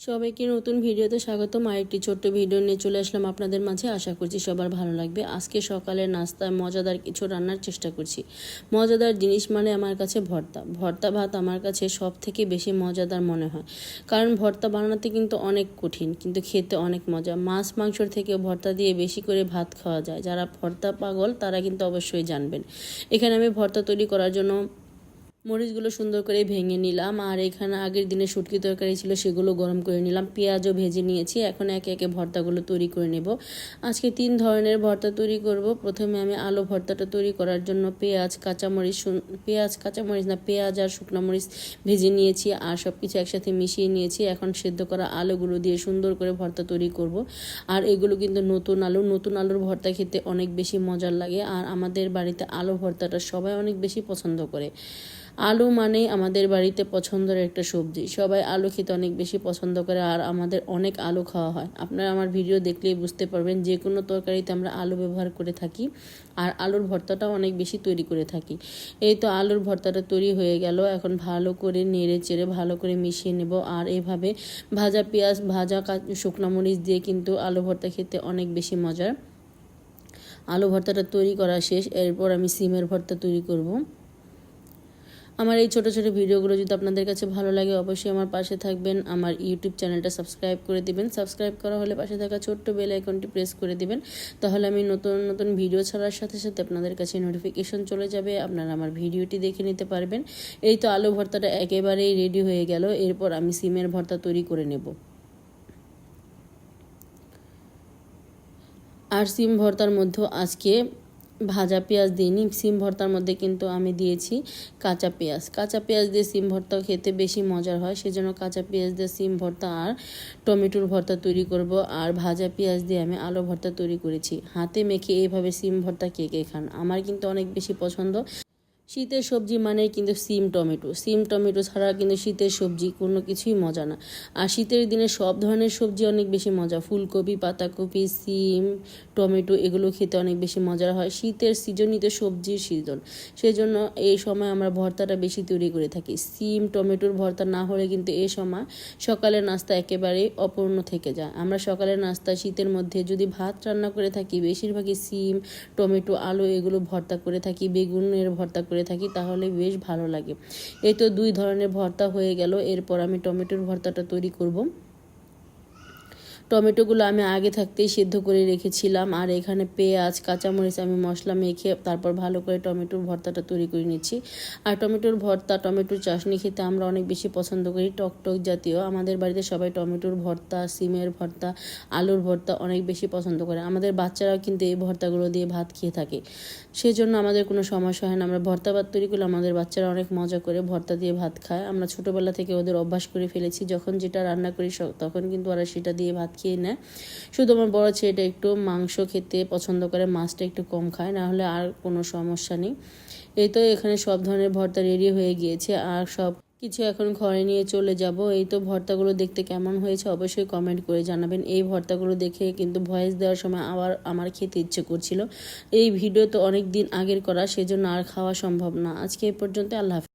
সবাইকে নতুন ভিডিওতে স্বাগতম। আর একটি ছোট্ট ভিডিও নিয়ে চলে আসলাম আপনাদের মাঝে। আশা করছি সবার ভালো লাগবে। আজকে সকালে নাস্তায় মজাদার কিছু রান্নার চেষ্টা করছি। মজাদার জিনিস মানে আমার কাছে ভর্তা। ভর্তা ভাত আমার কাছে সব থেকে বেশি মজাদার মনে হয়। কারণ ভর্তা বানাতে কিন্তু অনেক কঠিন, কিন্তু খেতে অনেক মজা। মাছ মাংসর থেকে ভর্তা দিয়ে বেশি করে ভাত খাওয়া যায়। যারা ভর্তা পাগল, তারা কিন্তু অবশ্যই জানবেন। এখানে আমি ভর্তা তৈরি করার জন্য মরিচগুলো সুন্দর করে ভেঙে নিলাম, আর এখানে আগের দিনে শুটকি তরকারি ছিল সেগুলো গরম করে নিলাম, পেঁয়াজও ভেজে নিয়েছি, এখন একে একে ভর্তাগুলো তৈরি করে নেব। আজকে তিন ধরনের ভর্তা তৈরি করব, প্রথমে আমি আলু ভর্তাটা তৈরি করার জন্য পেঁয়াজ, কাঁচামরিচ পেঁয়াজ, কাঁচামরিচ না, পেঁয়াজ আর শুকনো মরিচ ভেজে নিয়েছি, আর সব কিছু একসাথে মিশিয়ে নিয়েছি, এখন সেদ্ধ করা আলুগুলো দিয়ে সুন্দর করে ভর্তা তৈরি করব। আর এগুলো কিন্তু নতুন আলু, নতুন আলুর ভর্তা খেতে অনেক বেশি মজার লাগে, আর আমাদের বাড়িতে আলু ভর্তাটা সবাই অনেক বেশি পছন্দ করে। আলু মানেই আমাদের বাড়িতে পছন্দের একটা সবজি। সবাই আলু খেতে অনেক বেশি পছন্দ করে আর আমাদের অনেক আলু খাওয়া হয়। আপনারা আমার ভিডিও দেখলেই বুঝতে পারবেন যে কোনো তরকারিতে আমরা আলু ব্যবহার করে থাকি আর আলুর ভর্তাটাও অনেক বেশি তৈরি করে থাকি। এই তো আলুর ভর্তাটা তৈরি হয়ে গেল। এখন ভালো করে নেড়ে চেড়ে ভালো করে মিশিয়ে নেব আর এভাবে ভাজা পেঁয়াজ, ভাজা শুকনো মরিচ দিয়ে কিন্তু আলু ভর্তা খেতে অনেক বেশি মজার। আলু ভর্তাটা তৈরি করা শেষ। এরপর আমি সিমের ভর্তা তৈরি করব। আমার এই ছোটো ছোটো ভিডিওগুলো যদি আপনাদের কাছে ভালো লাগে, অবশ্যই আমার পাশে থাকবেন। আমার ইউটিউব চ্যানেলটা সাবস্ক্রাইব করে দিবেন। সাবস্ক্রাইব করা হলে পাশে থাকা ছোট্ট বেল আইকনটি প্রেস করে দিবেন। তাহলে আমি নতুন নতুন ভিডিও ছাড়ার সাথে সাথে আপনাদের কাছে নোটিফিকেশন চলে যাবে। আপনারা আমার ভিডিওটি দেখে নিতে পারবেন। এই তো আলু ভর্তাটা একেবারেই রেডি হয়ে গেল। এরপর আমি সিমের ভর্তা তৈরি করে নেব। আর সিম ভর্তার মধ্যেও আজকে ভাজা পেঁয়াজ দিইনি সিম ভর্তার মধ্যে কিন্তু আমি দিয়েছি কাঁচা পেঁয়াজ। কাঁচা পেঁয়াজ দিয়ে সিম ভর্তা খেতে বেশি মজার হয়, সেজন্য কাঁচা পেঁয়াজ দিয়ে সিম ভর্তা আর টমেটোর ভর্তা তৈরি করব আর ভাজা পেঁয়াজ দিয়ে আমি আলু ভর্তা তৈরি করেছি। হাতে মেখে এইভাবে সিম ভর্তা কে কে খান? আমার কিন্তু অনেক বেশি পছন্দ। শীতের সবজি মানে কিন্তু সিম টমেটো। সিম টমেটো ছাড়া কিন্তু শীতের সবজি কোনো কিছুই মজা না। আর শীতের দিনে সব ধরনের সবজি অনেক বেশি মজা। ফুলকপি, পাতাকপি, সিম, টমেটো এগুলো খেতে অনেক বেশি মজার হয়। শীতের সিজনই তো সবজির সিজন। সেই জন্য এই সময় আমরা ভর্তাটা বেশি তৈরি করে থাকি। সিম টমেটোর ভর্তা না হলে কিন্তু এই সময় সকালের নাস্তা একেবারেই অপূর্ণ থেকে যায়। আমরা সকালের নাস্তা শীতের মধ্যে যদি ভাত রান্না করে থাকি, বেশিরভাগই সিম, টমেটো, আলু এগুলো ভর্তা করে থাকি, বেগুনের ভর্তা করে থাকি, তাহলে বেশ ভালো লাগে। এই তো দুই ধরনের ভর্তা হয়ে গেল। এরপর আমি টমেটোর ভর্তাটা তৈরি করব। টমেটোগুলো আমি আগে থাকতেই সিদ্ধ করে রেখেছিলাম। আর এখানে পেঁয়াজ, কাঁচামরিচ আমি মশলা মেখে তারপর ভালো করে টমেটোর ভর্তাটা তৈরি করে নিচ্ছি। আর টমেটোর ভর্তা, টমেটোর চাশনি খেতে আমরা অনেক বেশি পছন্দ করি। টক টক জাতীয়। আমাদের বাড়িতে সবাই টমেটোর ভর্তা, সিমের ভর্তা, আলুর ভর্তা অনেক বেশি পছন্দ করে। আমাদের বাচ্চারাও কিন্তু এই ভর্তাগুলো দিয়ে ভাত খেয়ে থাকে। সেজন্য আমাদের কোনো সমস্যা হয় না। আমরা ভর্তা ভাত তৈরি করলে আমাদের বাচ্চারা অনেক মজা করে ভর্তা দিয়ে ভাত খায়। আমরা ছোটোবেলা থেকে ওদের অভ্যাস করে ফেলেছি। যখন যেটা রান্না করি তখন কিন্তু ওরা সেটা দিয়ে ভাত খেয়ে নেয় শুধু আমার বড় ছেলেটা একটু মাংস খেতে পছন্দ করে, মাছটা একটু কম খায়, না হলে আর কোনো সমস্যা নেই। এই তো এখানে সব ধরনের ভর্তা রেডি হয়ে গিয়েছে আর সব কিছু এখন ঘরে নিয়ে চলে যাব। এই তো ভর্তাগুলো দেখতে কেমন হয়েছে অবশ্যই কমেন্ট করে জানাবেন। এই ভর্তাগুলো দেখে কিন্তু ভয়েস দেওয়ার সময় আবার আমার খেতে ইচ্ছে করছিল। এই ভিডিও তো অনেক দিন আগের করা, সেজন্য আর খাওয়া সম্ভব না। আজকে এই পর্যন্ত আল্লাহ।